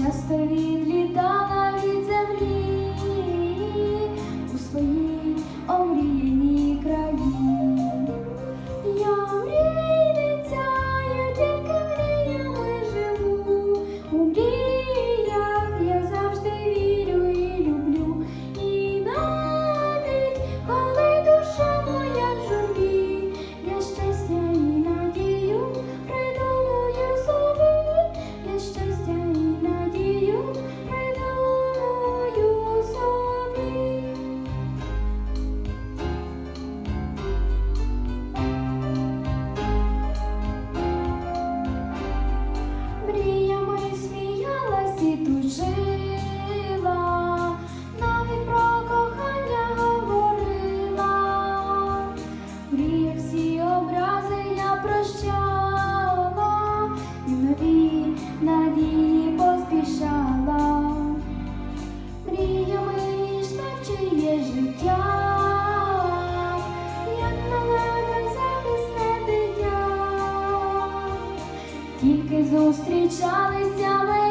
часто Тільки зустрічалися мені